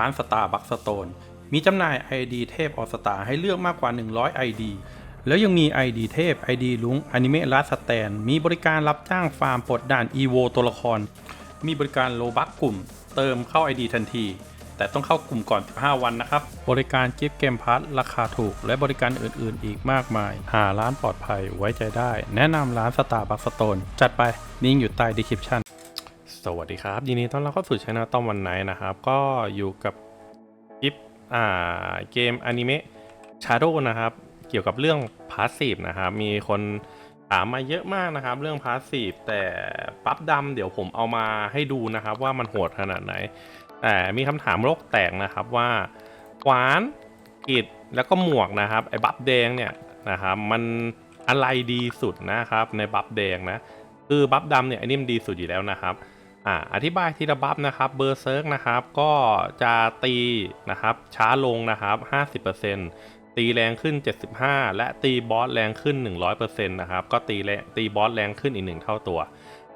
ร้านสตาร์บัคสโตนมีจำหน่าย ID เทพออสตาให้เลือกมากกว่า 100 ID แล้วยังมี ID เทพ ID ลุงอนิเมะลัสแตน มีบริการรับจ้างฟาร์มปลดด่าน EVO ตัวละคร มีบริการโลบักกลุ่ม เติมเข้า ID ทันที แต่ต้องเข้ากลุ่มก่อน 15 วันนะครับ บริการกิฟต์เกมพัทราคาถูก และบริการอื่นๆ อีกมากมาย หาร้านปลอดภัยไว้ใจได้ แนะนำร้านสตาร์บัคสโตนจัดไปลิงก์อยู่ใต้ดีคริปชั่น สวัสดีครับ ยินดีต้อนรับเข้าสู่ช่องต้อมวันไหนนะครับ ก็อยู่กับคลิปอ่าเกมอนิเมะชาโดนะครับ เกี่ยวกับเรื่องพาสซีฟนะครับ มีคนถามมาเยอะมากนะครับ เรื่องพาสซีฟแต่ปั๊บดำเดี๋ยวผมเอามาให้ดูนะครับ ว่ามันโหดขนาดไหน แต่มีคำถามโลกแตกนะครับว่าหวานกิดแล้วก็หมวกนะครับไอ้บัฟแดงเนี่ยนะครับมันอะไรดีสุดนะครับในบัฟแดงนะคือบัฟดำเนี่ยอันนี้มันดีสุดอยู่แล้วนะครับ อ่าอธิบายทีละบัฟนะครับเบอร์เซิร์กนะครับก็จะตีนะครับช้าลงนะครับ 50%ตีแรงขึ้น 75 และตีบอสแรงขึ้น 100%นะครับก็ตีแรงตีบอสแรงขึ้นอีกหนึ่งเท่าตัว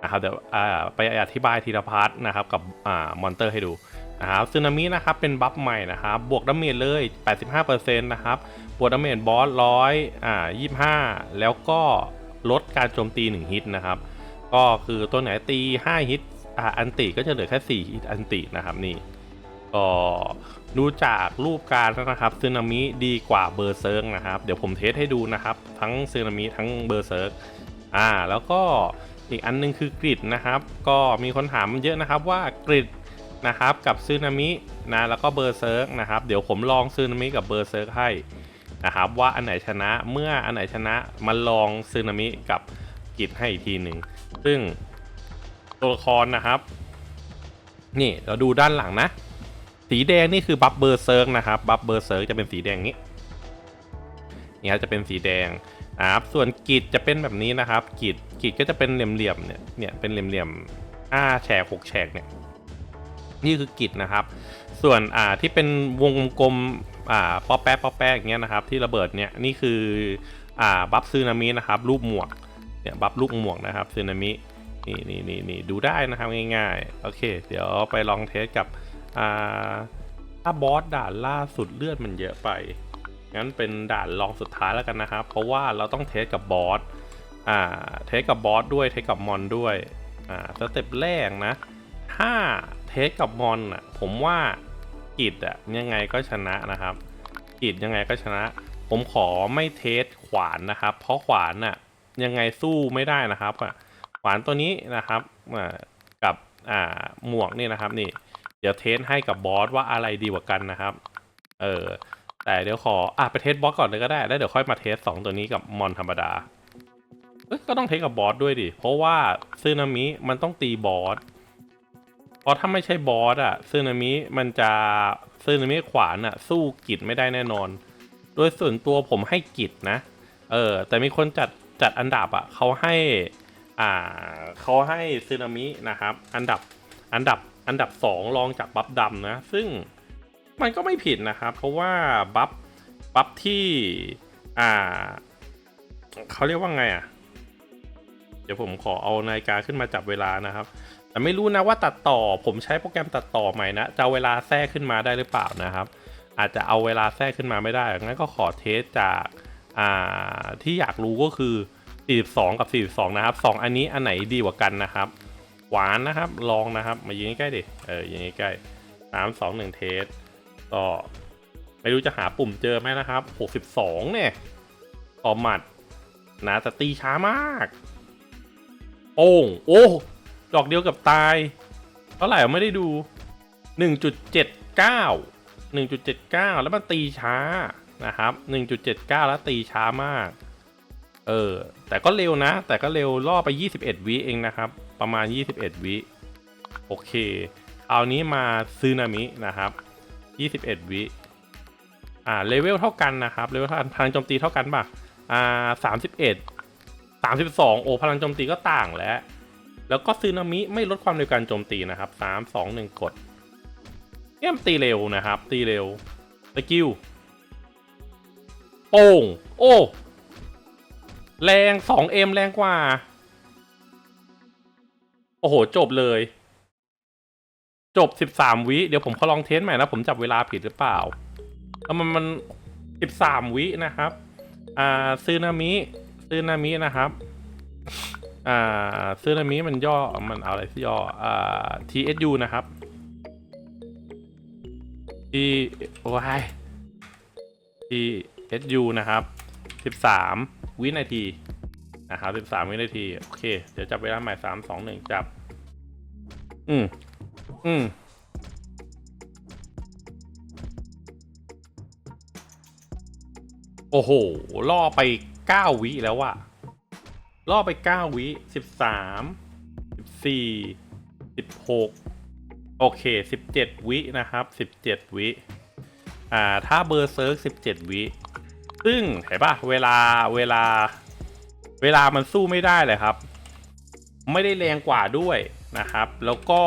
นะครับเดี๋ยวอ่าไปอธิบายทีละพาร์ทนะครับกับอ่ามอนเตอร์ให้ดูนะครับซึนามินะครับเป็นบัฟใหม่นะครับบวกดาเมจเลย 85%นะครับบวกดาเมจบอสร้อยอ่า25 แล้วก็ลดการโจมตี 1 ฮิตนะครับก็คือตัวไหนตี 5 ฮิต อ่าอันติก็จะเหลือแค่4ฮิตอันตินะครับนี่ก็ดูจากรูปการนะครับซึนามิดีกว่าเบอร์เซิร์กนะครับ เดี๋ยวผมเทสให้ดูนะครับ ทั้งซึนามิทั้งเบอร์เซิร์กอ่าแล้วก็อีกอันนึงคือกริดนะครับ ก็มีคนถามเยอะนะครับว่ากริดนะครับกับซึนามินะแล้วก็เบอร์เซิร์กนะครับ เดี๋ยวผมลองซึนามิกับเบอร์เซิร์กให้นะครับว่าอันไหนชนะเมื่ออันไหนชนะมาลองซึนามิกับกริดให้อีกทีหนึ่งซึ่ง ตัวละครนะครับ นี่เราดูด้านหลังนะ สีแดงนี่คือบัฟเบอร์เซิร์กนะครับ บัฟเบอร์เซิร์กจะเป็นสีแดงนี้นี่ครับจะเป็นสีแดงนะครับส่วนกีดจะเป็นแบบนี้นะครับกีดกีดก็จะเป็นเหลี่ยมๆเนี่ยเนี่ยเป็นเหลี่ยมๆห้าแฉกหกแฉกเนี่ยนี่คือกีดนะครับ ส่วนอ่าที่เป็นวงกลมอ่าป๊อปแป๊ะป๊อปแป๊ะอย่างเงี้ยนะครับ ที่ระเบิดเนี่ยนี่คืออ่าบัฟซึนามินะครับ รูปหมวกเนี่ยบัฟรูปหมวกนะครับซึนามิ นี่นี่นี่นี่ดูได้นะครับง่ายๆ โอเค เดี๋ยวไปลองเทสกับอ่าถ้าบอสด่านล่าสุดเลือดมันเยอะไป งั้นเป็นด่านลองสุดท้ายแล้วกันนะครับ เพราะว่าเราต้องเทสกับบอสอ่าเทสกับบอสด้วยเทสกับมอนด้วยอ่าสเต็ปแรกนะ ถ้าเทสกับมอนอะผมว่ากิดอะยังไงก็ชนะนะครับกิดยังไงก็ชนะ ผมขอไม่เทสขวานนะครับ เพราะขวานอะยังไงสู้ไม่ได้นะครับอะ ขวานตัวนี้นะครับกับหมวกนี่นะครับนี่ เดี๋ยวเทสให้กับบอสว่าอะไรดีกว่ากันนะครับ เออแต่เดี๋ยวขออะไปเทสบอสก่อนเลยก็ได้แล้วเดี๋ยวค่อยมาเทสสองตัวนี้กับมอนธรรมดาเอ้ยก็ต้องเทสกับบอสด้วยดิเพราะว่าซึนามิมันต้องตีบอสเพราะถ้าไม่ใช่บอสอะซึนามิมันจะซึนามิขวานอะสู้กิจไม่ได้แน่นอน โดยส่วนตัวผมให้กิจนะ เออแต่มีคนจัดจัดอันดับอะเขาให้ อ่าเขาให้ซึนามินะครับ อันดับอันดับอันดับสองรองจากบัฟดำนะ ซึ่งมันก็ไม่ผิดนะครับ เพราะว่าบัฟบัฟที่อ่าเขาเรียกว่าไงอะ เดี๋ยวผมขอเอานาฬิกาขึ้นมาจับเวลานะครับแต่ไม่รู้นะว่าตัดต่อผมใช้โปรแกรมตัดต่อใหม่นะจะเเวลาแทรกขึ้นมาได้หรือเปล่านะครับ อาจจะเอาเวลาแทรกขึ้นมาไม่ได้งั้นก็ขอเทสจากอ่าที่อยากรู้ก็คือ 42 กับ 42 นะครับ 2 อันนี้อันไหนดีกว่ากันนะครับ หวานนะครับ ลองนะครับ มายิงใกล้ดิ เออยิงใกล้ๆสามสองหนึ่งเทส ก็ไม่รู้จะหาปุ่มเจอไหมนะครับ 62 เนี่ยต่อหมัดนะแต่ตีช้ามาก โอ้งโอ้ ดอกเดียวกับตาย เท่าไหร่ไม่ได้ดู 1.79 1.79 แล้วมันตีช้านะครับ 1.79 แล้วตีช้ามาก เออ แต่ก็เร็วนะ แต่ก็เร็วล่อไป 21 วิเองนะครับ ประมาณ 21 วิ โอเคครานี้มาซึนามินะครับ 21 วิ อ่า เลเวลเท่ากันนะครับ เลเวลเท่ากันพลังโจมตีเท่ากันป่ะ อ่า31 32โอ้พลังโจมตีก็ต่างแล้ว แล้วก็ซึนามิไม่ลดความเร็วการโจมตีนะครับ3 2 1กดเนี่ยตีเร็วนะครับ ตีเร็ว สกิล โป่ง โอ้ แรง 2M แรงกว่า โอ้โห จบเลย จบสิบสามวิ เดี๋ยวผมขอลองเทสใหม่นะ ผมจับเวลาผิดหรือเปล่าแล้วมันมันสิบสามวินะครับ อ่าซึนามิซึนามินะครับ อ่าซึนามิมันย่อ มันอะไรที่ย่อ อ่า TSU นะครับ T โอ้ย TSU นะครับสิบสาม วินาทีนะครับสิบสามวินาที โอเค เดี๋ยวจับเวลาใหม่สามสองหนึ่งจับ อืม อืมโอ้โห ล่อไปเก้าวิแล้วอะล่อไปเก้าวิสิบสามสิบสี่สิบหกโอเคสิบเจ็ดวินะครับสิบเจ็ดวิ อ่า ถ้าเบอร์เซิร์กสิบเจ็ดวิ ซึ่งเห็นปะเวลาเวลา เวลามันสู้ไม่ได้เลยครับ ไม่ได้แรงกว่าด้วยนะครับ แล้วก็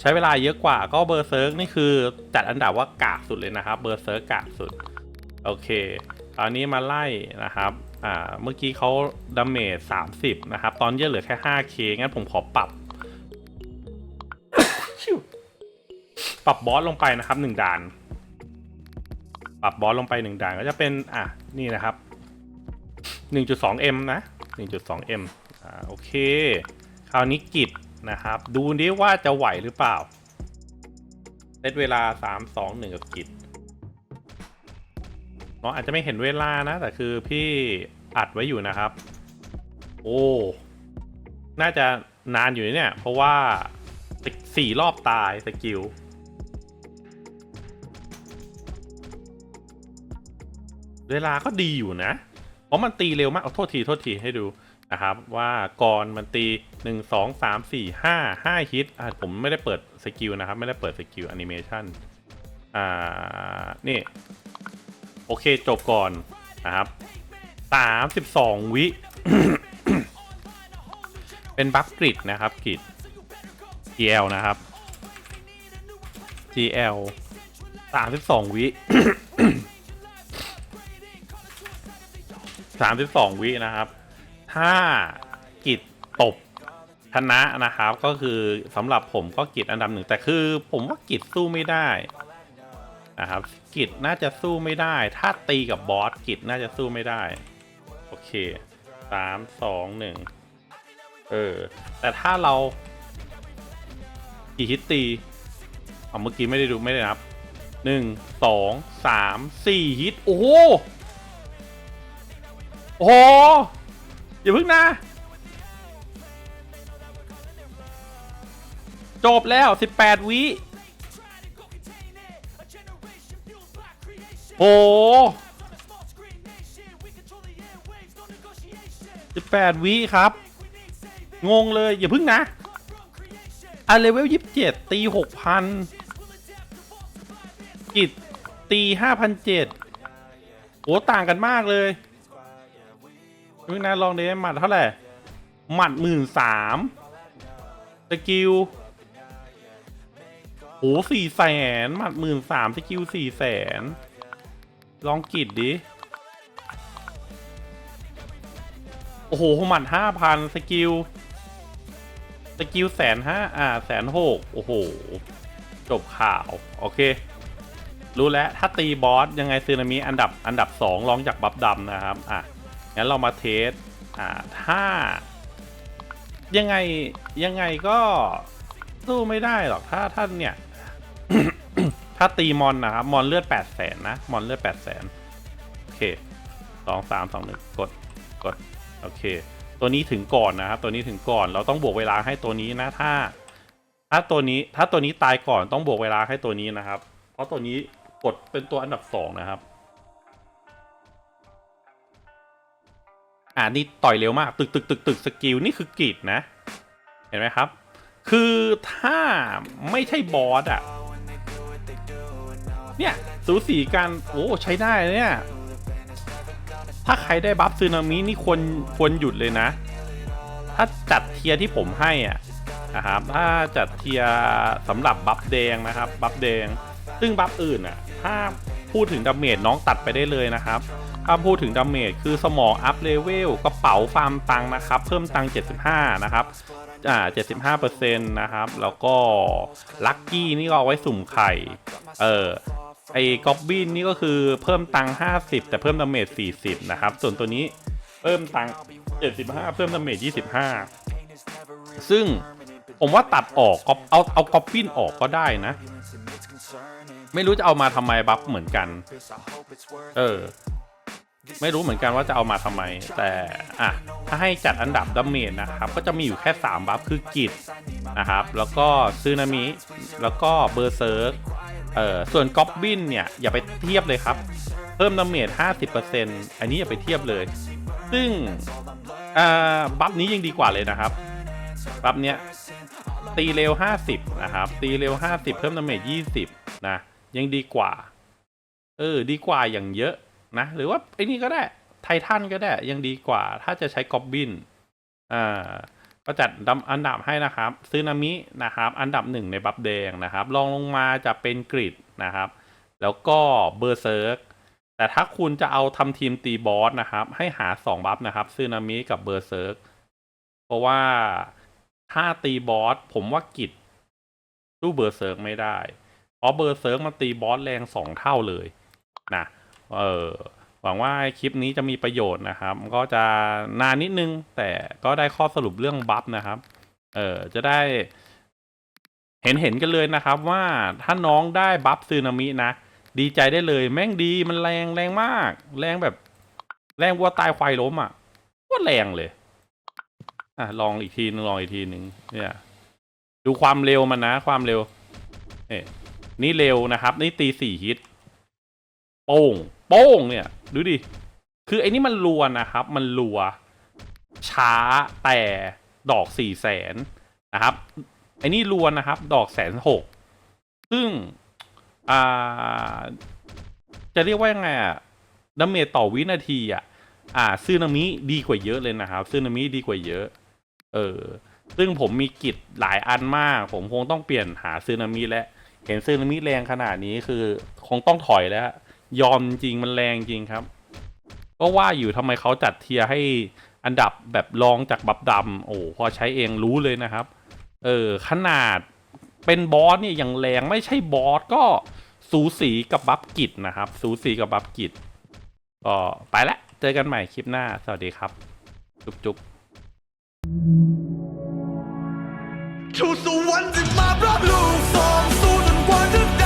ใช้เวลาเยอะกว่าก็เบอร์เซิร์กนี่คือจัดอันดับว่ากากสุดเลยนะครับ เบอร์เซิร์กกากสุด โอเค ตอนนี้มาไล่นะครับอ่าเมื่อกี้เขาดาเมจ30 นะครับ ตอนนี้เหลือแค่ 5k งั้นผมขอปรับ ปรับบอสลงไปนะครับ 1ด่าน รับบอสลงไป1ด่านก็จะเป็นอะนี่นะครับ 1.2m นะ 1.2m อ่าโอเค คราวนี้กิจนะครับ ดูดิว่าจะไหวหรือเปล่าเซตเวลา 3 2 1 กับกิจเนาะอาจจะไม่เห็นเวลานะ แต่คือพี่อัดไว้อยู่นะครับ โอ้ น่าจะนานอยู่เนี่ย เพราะว่าสี่รอบตายสกิล เวลาก็ดีอยู่นะ เพราะมันตีเร็วมาก เอาโทษทีโทษทีให้ดูนะครับว่าก่อนมันตี 1 2 3 4 5 5ฮิตอะผมไม่ได้เปิดสกิลนะครับ ไม่ได้เปิดสกิลแอนิเมชันอ่า นี่ โอเคจบก่อนนะครับ32 วิ เป็นบัฟกริดนะครับกริด GL นะครับ GL 32 วิ 32วินะครับ ถ้ากิจตบชนะนะครับ ก็คือสำหรับผมก็กิจอันดับหนึ่งแต่คือผมว่ากิจสู้ไม่ได้นะครับกิจน่าจะสู้ไม่ได้ ถ้าตีกับบอสกิจน่าจะสู้ไม่ได้ โอเคสามสองหนึ่งเออ แต่ถ้าเรากี่ฮิตตีเอาเมื่อกี้ไม่ได้ดูไม่ได้นับหนึ่งสองสามสี่ฮิต โอ้โห โอ้โหอย่าพึ่งนะ จบแล้ว 18 วิโอ้18วิครับ งงเลย อย่าพึ่งนะอะเลเวลยี่สิบเจ็ดตีหกพันกิจตีห้าพันเจ็ดโอ้ต่างกันมากเลย พึ่นะลองเดหมัดเท่าไหร่ หมัดหมื่นสามสกิลโอ้สี่แสนหมัดหมื่นสามสกิลสี่แสนลองกิดดิ โอ้โหหมัดห้าพันสกิลสกิลแสนห้าอ่าแสนหกโอ้โห จบข่าว โอเค รู้แล้ว ถ้าตีบอส ยังไงซึนามิอันดับอันดับสองรองจากบัฟดำนะครับ อะ งั้นเรามาเทสอ่าถ้า ยังไงยังไงก็สู้ไม่ได้หรอกถ้าท่านเนี่ย ถ้าตีมอนนะครับ มอนเลือดแปดแสนนะ มอนเลือดแปดแสนโอเคสองสามสองหนึ่งกดกด โอเค ตัวนี้ถึงก่อนนะครับ ตัวนี้ถึงก่อนเราต้องบวกเวลาให้ตัวนี้นะถ้า ถ้าตัวนี้ถ้าตัวนี้ตายก่อนต้องบวกเวลาให้ตัวนี้นะครับ เพราะตัวนี้กดเป็นตัวอันดับสองนะครับ อ่านี่ต่อยเร็วมาก ตึกตึกตึกตึกสกิลนี่คือกรีดนะ เห็นไหมครับ คือถ้าไม่ใช่บอสอะเนี่ย สูสีกันโอ้ใช้ได้เนี่ย ถ้าใครได้บัฟซึนามินี่ควรควรหยุดเลยนะ ถ้าจัดเทียที่ผมให้อะนะครับถ้าจัดเทียสำหรับบัฟแดงนะครับ บัฟแดง ซึ่งบัฟอื่นอะ ถ้าพูดถึงดาเมจน้องตัดไปได้เลยนะครับ ถ้าพูดถึงดาเมจคือสมองอัพเลเวลกระเป๋าฟาร์มตังนะครับ เพิ่มตัง 75 นะครับอ่าเจ็ดสิบห้าเปอร์เซ็นต์นะครับ แล้วก็ลัคกี้นี่ก็เอาไว้สุ่มไข่ เออไอ้กอบบินนี่ก็คือเพิ่มตัง 50 แต่เพิ่มดาเมจ 40 นะครับ ส่วนตัวนี้เพิ่มตัง 75 เพิ่มดาเมจ 25 ซึ่งผมว่าตัดออกก็เอาเอากอบบินออกก็ได้นะ ไม่รู้จะเอามาทำไมบัฟเหมือนกัน เออ ไม่รู้เหมือนกันว่าจะเอามาทำไม แต่อะถ้าให้จัดอันดับดาเมจนะครับ ก็จะมีอยู่แค่ 3 บัฟคือกิจนะครับ แล้วก็ซึนามิ แล้วก็เบอร์เซิร์กเอ่อส่วนก๊อบบินเนี่ย อย่าไปเทียบเลยครับ เพิ่มดาเมจ50%อันนี้อย่าไปเทียบเลย ซึ่งอ่าบัฟนี้ยังดีกว่าเลยนะครับ บัฟเนี้ยตีเร็ว 50 นะครับ ตีเร็ว 50 เพิ่มดาเมจ20 นะ ยังดีกว่า เออ ดีกว่าอย่างเยอะ นะหรือว่าไอ้นี่ก็ได้ไททันก็ได้ยังดีกว่า ถ้าจะใช้กอบบินอ่าก็จัดดำอันดับให้นะครับซึนามินะครับ อันดับหนึ่งในบัฟแดงนะครับรองลงมาจะเป็นกริดนะครับ แล้วก็เบอร์เซิร์กแต่ถ้าคุณจะเอาทำทีมตีบอสนะครับ ให้หาสองบัฟนะครับซึนามิกับเบอร์เซิร์กเพราะว่าถ้าตีบอสผมว่ากิจสู้เบอร์เซิร์กไม่ได้ เพราะเบอร์เซิร์กมันตีบอสแรงสองเท่าเลยนะ เออหวังว่าคลิปนี้จะมีประโยชน์นะครับ ก็จะนานนิดนึง แต่ก็ได้ข้อสรุปเรื่องบัฟนะครับ เออจะได้ เห็นเห็นกันเลยนะครับว่าถ้าน้องได้บัฟซึนามินะ ดีใจได้เลยแม่งดีมันแรงแรงมาก แรงแบบ แรงวัวตายควายล้มอะก็แรงเลย อะลองอีกทีนึงลองอีกทีนึงเนี่ย ดูความเร็วมันนะ ความเร็วเอ๊ะนี่เร็วนะครับ นี่ตีสี่ฮิตโป้ง โป้งเนี่ย ดูดิ คือไอ้นี่มันรัวนะครับ มันรัว ช้าแต่ดอกสี่แสนนะครับ ไอ้นี่รัวนะครับ ดอกแสนหก ซึ่ง อ่า จะเรียกว่ายังไงอะดาเมจต่อวินาทีอะอ่าซึนามิดีกว่าเยอะเลยนะครับซึนามิดีกว่าเยอะ เออ ซึ่งผมมีกิจหลายอันมาก ผมคงต้องเปลี่ยนหาซึนามิแล้วเห็นซึนามิแรงขนาดนี้คือ คงต้องถอยแล้ว ยอมจริงมันแรงจริงครับ ก็ว่าอยู่ทำไมเขาจัดเทียร์ให้อันดับแบบรองจากบับดำโอ้พอใช้เองรู้เลยนะครับ เออ ขนาดเป็นบอสเนี่ยยังแรงไม่ใช่บอสก็สูสีกับบัฟกิจนะครับ สูสีกับบัฟกิจก็ไปละเจอกันใหม่คลิปหน้า สวัสดีครับ จุ๊บจุ๊บทูสวรรค์จะมารับลูกสองสู้จนกว่าจะได้